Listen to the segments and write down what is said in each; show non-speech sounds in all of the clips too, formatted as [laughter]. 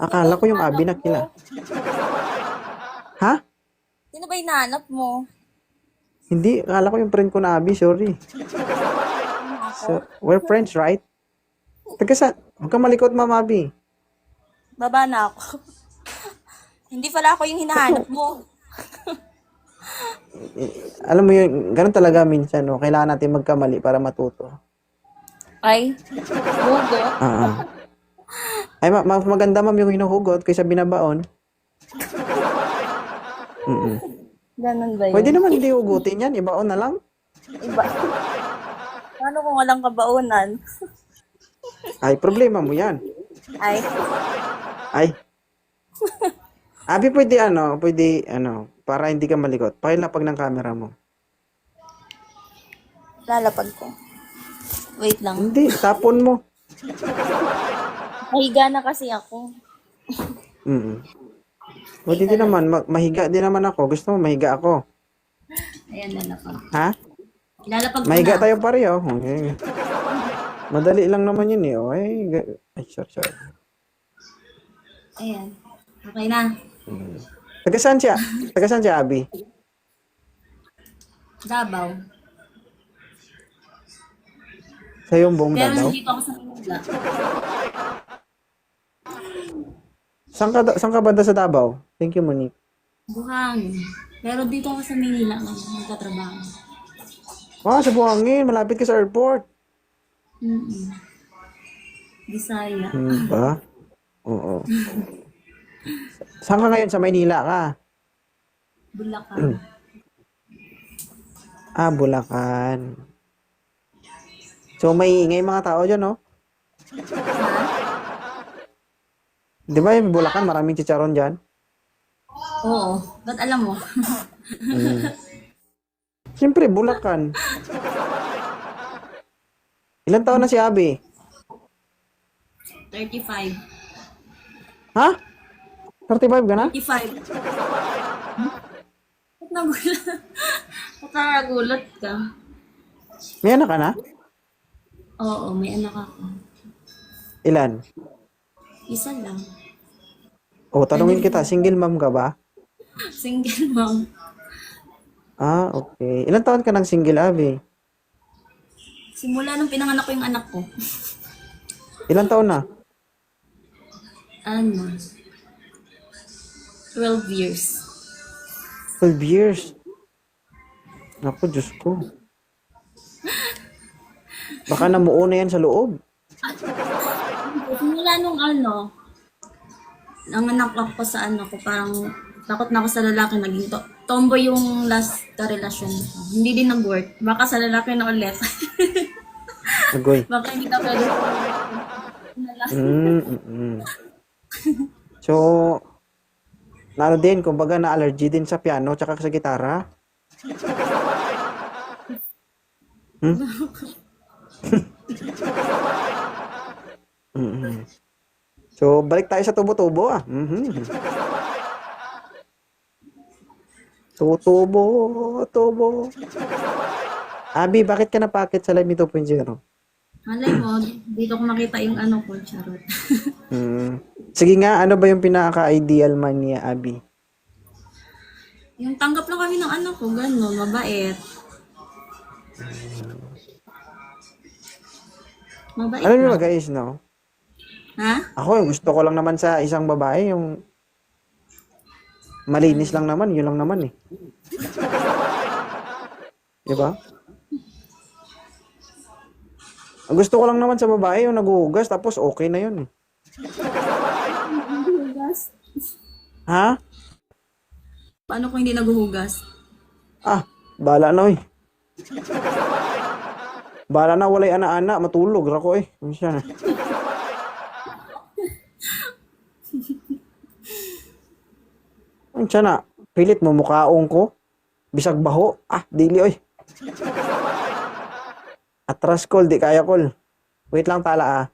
Akala ko yung Abi na kila. Ha? Sino ba hinahanap mo? Hindi, akala ko yung friend ko na Abi, sorry. So, we're friends, right? Taga saan? Huwag kang malikot, Ma'am Abi. Baba na ako. [laughs] Hindi pala ako yung hinahanap mo. [laughs] Alam mo yun, ganun talaga minsan, no? Kailangan natin magkamali para matuto. Ay, bugo. Ah, ah. [laughs] Ay, ma- mas maganda ma'am yung hinuhugot kaysa binabaon. Mm-mm. Ganun ba yun? Pwede naman hindi hugutin yan, ibaon na lang. Iba. Paano kung walang kabaunan? Ay, problema mo yan. Ay, Ay. Abi, pwede ano, pwede ano, para hindi ka malikot. Pakilapag ng camera mo. lalapag ko. Wait lang. Hindi, tapon mo. Mahiga na kasi ako. Mm Pwede din naman, ma- mahiga din naman ako. Gusto mo, mahiga ako. Ayan, lalapag. Ha? Lalapag ko Mahiga na. tayo pareho. Okay. Madali lang naman yun eh. Oh, ay, ga- ay, sorry, sorry. Ayan. Okay na. Taga saan siya? Taga saan siya, Abi? Dabaw. Sa yung buong Pero Davao? nandito ako sa Manila. Saan ka, saan ka banda sa Davao? Thank you, Monique. Buhangin. Pero dito ako sa Manila nag nagtatrabaho. Ah, sa Buhangin. Malapit ka sa airport. Mm-mm. Bisaya. Hmm, ba? Oo. [laughs] Saan ka ngayon? Sa Maynila ka? Bulacan. [clears throat] Ah, Bulacan. So, may ingay mga tao dyan, no? Di ba yung Bulacan, maraming chicharon dyan? Oo. Ba't alam mo? Siyempre, Bulacan. Ilan taon na si Abi? 35. Ha? 35 ka na? 35. Ba't nagulat? Ba't nagulat ka? May anak ka na? Oo, may anak ako. Ilan? Isa lang. O, tanungin kita, single mom ka ba? Single mom. Ah, okay. Ilan taon ka ng single, Abi? Simula nung pinanganak ko yung anak ko. Ilan taon na? Ano? 12 years. 12 years. Naku, Diyos ko. Baka namuo na yan sa loob. Simula nung ano, nanganak ako sa ano ko, parang takot na ako sa lalaki, naging to- tomboy yung last ka relasyon ko. Hindi din nag-work. Baka sa lalaki na ulit. [laughs] Agoy. Baka hindi na pwede. Na. Mm, mm, mm. So, na ano din, kumbaga na allergy din sa piano tsaka sa gitara. Hmm? [laughs] Mhm. So, balik tayo sa tubo-tubo ah. Mhm. Tutubo, tubo. Abi, bakit ka napakit sa Live Me 2.0? Malay mo, dito ko makita yung ano ko, charot. Hmm. [laughs] Sige nga, ano ba yung pinaka-ideal man niya, Abi? yung tanggap lang kami ng ano ko, gano'n, mabait. Mabait Alam niyo lang. ba guys, no? Ha? Ako, gusto ko lang naman sa isang babae, yung malinis lang naman, yun lang naman eh. [laughs] Di ba? Ang gusto ko lang naman sa babae, yung naguhugas, tapos okay na yun eh. Ha? Paano kung hindi naghuhugas? Ah, bala na eh. Bala na, walay ana-ana, matulog ako eh. Ano siya na? Siya na? Pilit mo mukhaong ko. Bisag baho. Ah, dili oy. Atras call, di kaya call. Wait lang tala ah.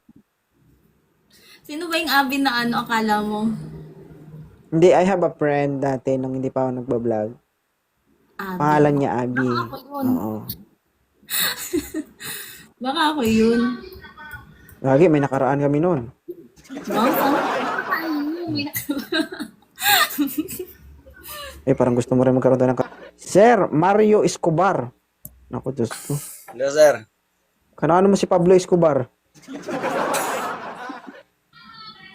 Sino ba yung abi na ano, akala mo? Hindi, I have a friend dati nung hindi pa ako nagbablog. Abi. Pangalan niya Abby. Baka ako yun. Oo. [laughs] Baka ako yun. Lagi, may nakaraan kami noon. Ka yun? Eh, parang gusto mo rin magkaroon tayo ng... ka- Sir, Mario Escobar. Naku, Diyos ko. Hello, sir. Kanano mo si Pablo Escobar?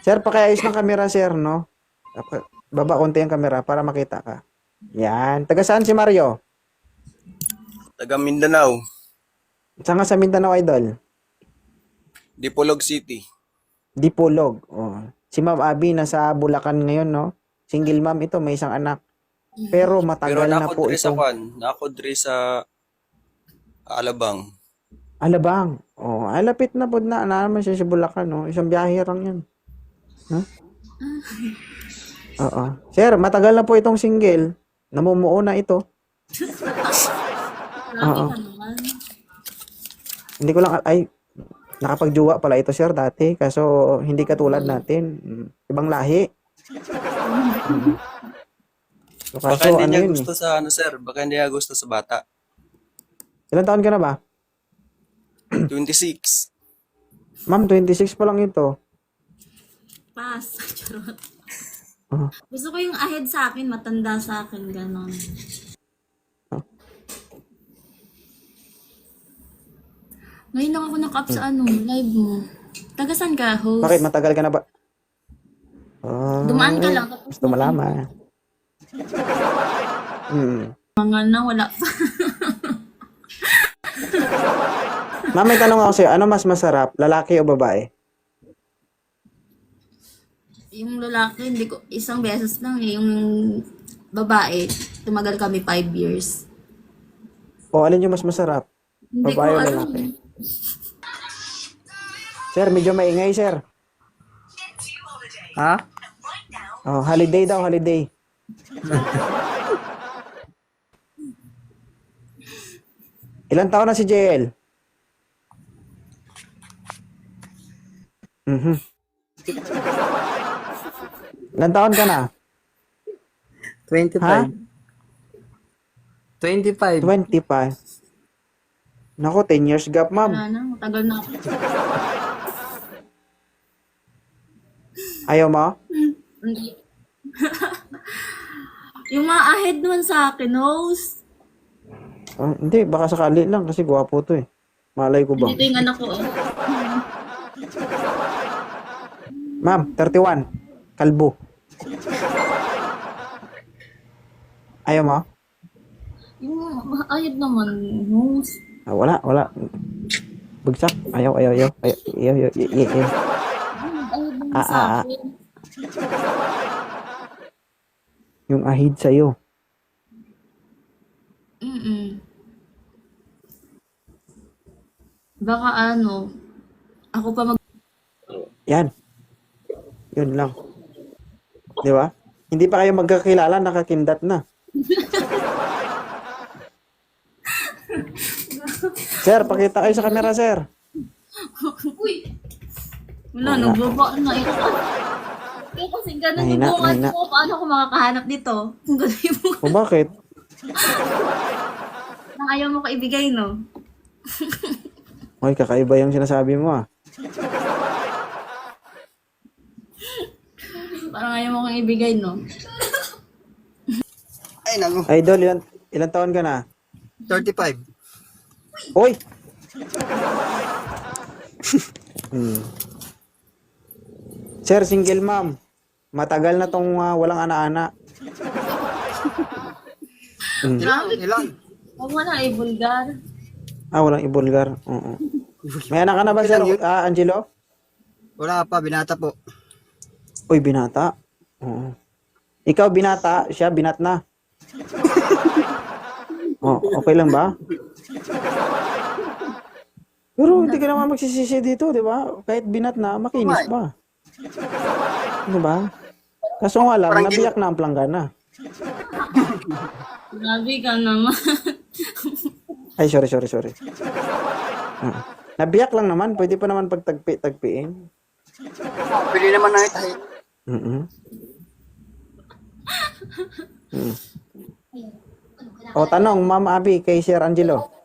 sir, pakiayos ng kamera, sir, no? Dapat- Baba konti ang kamera para makita ka. Yan. Taga saan si Mario? Taga Mindanao, Saan nga sa Mindanao, Idol? Dipolog City. Dipolog. Oh. Si Ma'am Abby nasa Bulacan ngayon, no? Single mom ito, may isang anak. Pero Pero matagal na nako po ito. kwan, nako diri sa Alabang. Alabang. Oh, ay lapit na po na. Na naman siya sa Bulacan, no? Isang biyahe lang yan. Huh? Oo. Sir, matagal na po itong single. Namumuo na ito. [laughs] Naman. Hindi ko lang, ay, nakapagjuwa pala ito, sir, dati. Kaso, hindi katulad natin. Ibang lahi. [laughs] So, Baka kaso, hindi ano niya yun gusto sa ano, sir. Baka hindi niya gusto sa bata. eh. Ilan taon ka na ba? [clears throat] 26. Ma'am, 26 pa lang ito. Pass. [laughs] Charot. Ah. Gusto ko yung ahead sa akin, matanda sa akin, ganon. Ngayon lang ako naka-up sa ano, live mo. Taga saan ka, host? Bakit? Matagal ka na ba? Ah, Dumaan ka lang. Tapos Gusto malaman. Hmm. mga na, wala pa. [laughs] Ma'am, may tanong ako sa'yo. Ano mas masarap? Lalaki o babae? yung lalaki, hindi ko, isang beses lang eh. Yung babae, tumagal kami five years. O alin yung mas masarap? Hindi Babae ko o alam. lalaki? Sir, medyo maingay, sir. Ha? Oh, holiday daw, holiday. Ilan taon na si JL? Mhm. Ilan taon ka na? 25. Ha? 25. 25. Nako, 10 years gap, ma'am. Wala na, matagal na ako. Ayaw mo? Hindi. yung mga ahead naman sa akin, host. Oh, hindi, baka sakali lang kasi gwapo to eh. Malay ko ba? Dito yung anak ko. oh. Ma'am, 31. Kalbo. Ayaw mo? Yung mga ahead naman, host. Ah, wala, wala. Bagsak. Ayaw, ayaw, ayaw. Ayaw, ayaw, ayaw, ayaw, ayaw. Naman Ah, ah, ah. Yung ahid sa'yo. Mm-mm. Baka ano, ako pa mag... Yan. Yun lang. Di ba? Hindi pa kayo magkakilala, nakakindat na. Sir, pakita kayo sa camera, sir. Wala, nagbaba na ito. Eh, kasi ganun yung Mahina, ko. Paano ako makakahanap dito? Kung ganun yung bungat. O bakit? Nang ayaw mo ko ibigay, no? Ay, kakaiba yung sinasabi mo ah. Parang ayaw mo kong ibigay, no? Ay, naku. Idol, ilan, ilan taon ka na? 35. Hoy! hmm. [laughs] Sir, single mom. Matagal na tong ah, walang ana-ana. [laughs] Ilan? Ilan? Huwag mo na i-vulgar. Ah, walang ibulgar. Oo. May anak ka na ba, sir? Ah, Angelo? Wala pa, binata po. Uy, binata. Oo. Ikaw binata, siya binat na. [laughs] oh, okay lang ba? Pero hindi ka naman magsisisi dito, di ba? Kahit binat na, makinis ba? Di ba? Kaso nga lang, nabiyak na ang planggana. Grabe ka naman. Ay, sorry, sorry, sorry. Ah. Nabiyak lang naman, pwede pa naman pagtagpi-tagpiin. Pwede naman na itahin. Mm-mm. Mm. O, tanong, Ma'am Abby, kay Sir Angelo.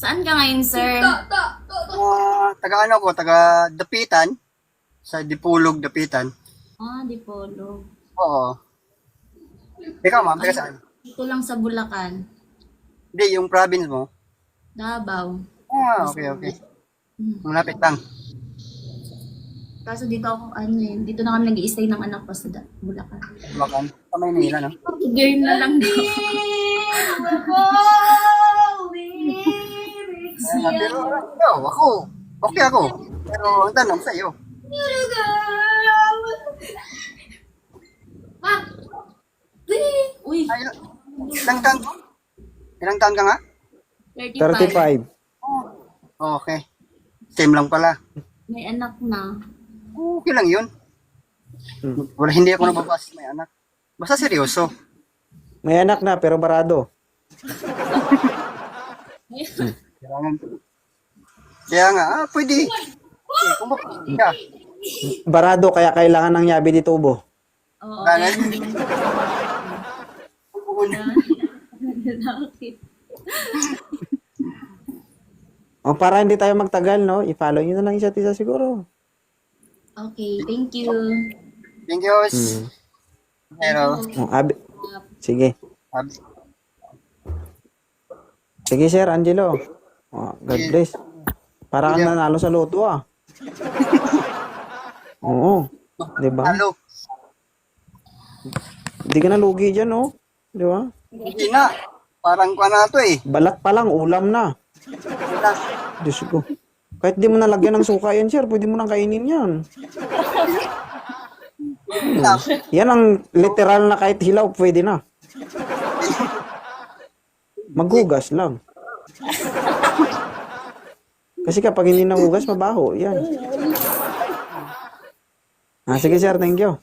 Saan ka ngayon, sir? Ah, taga ano ko, taga Dapitan. Sa Dipulog, Dapitan. Ah, di polo. Oo. Ikaw, ma'am, taga saan? Dito lang sa Bulacan. Hindi, yung province mo. Davao. Ah, okay, okay. Mm. Malapit lang. Kaso dito ako, ano eh, dito na kami nag stay ng anak ko sa da- Bulacan. Bulacan. Sa Maynila, no? Game na lang daw. Ah, pero, ikaw, ako. Okay ako. Pero, ang tanong sa iyo. Ah! Uy, Ay, ilang- taon? Ilang taon ka nga? 35. 35. Okay. Same lang pala. May anak na. Okay lang yun. Hmm. Wala, hindi ako nababasa may anak. Basta seryoso. May anak na pero barado. [laughs] Kaya nga, kaya nga ah, pwede. Eh, ka. Barado kaya kailangan ng yabi di tubo. Oo, nga, [laughs] O para hindi tayo magtagal, no? I-follow nyo na lang isa't isa siguro. Okay, thank you. Thank you. Hmm. Pero, O, abi. Sige. sabi, Sige, Sir Angelo. O, God bless. Para kang nanalo sa loto, ah. [laughs] Oo. Di ba? halo. Hindi ka na lugi dyan, oh. Di ba? Hindi na. Parang kwa na to eh. Balat pa lang, ulam na. Na. Diyos ko. Kahit di mo nalagyan ng suka yan, sir, pwede mo nang kainin yan. Na. Yan ang literal na kahit hilaw, pwede na. [laughs] Maghugas lang. Kasi kapag hindi nahugas, mabaho. Yan. Ah, sige, sir. Thank you.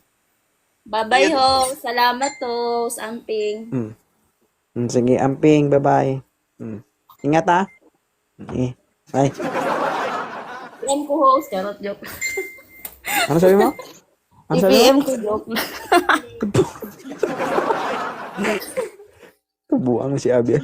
Bye-bye ho. Salamat to, Samping. Hmm. Hmm, sige, amping. Bye-bye. Hmm. Ingat, ha? Sige. Bye. PM ko host. Charot joke. Ano sabi mo? Ano sabi mo? PM ko joke. [laughs] Buang si Abia.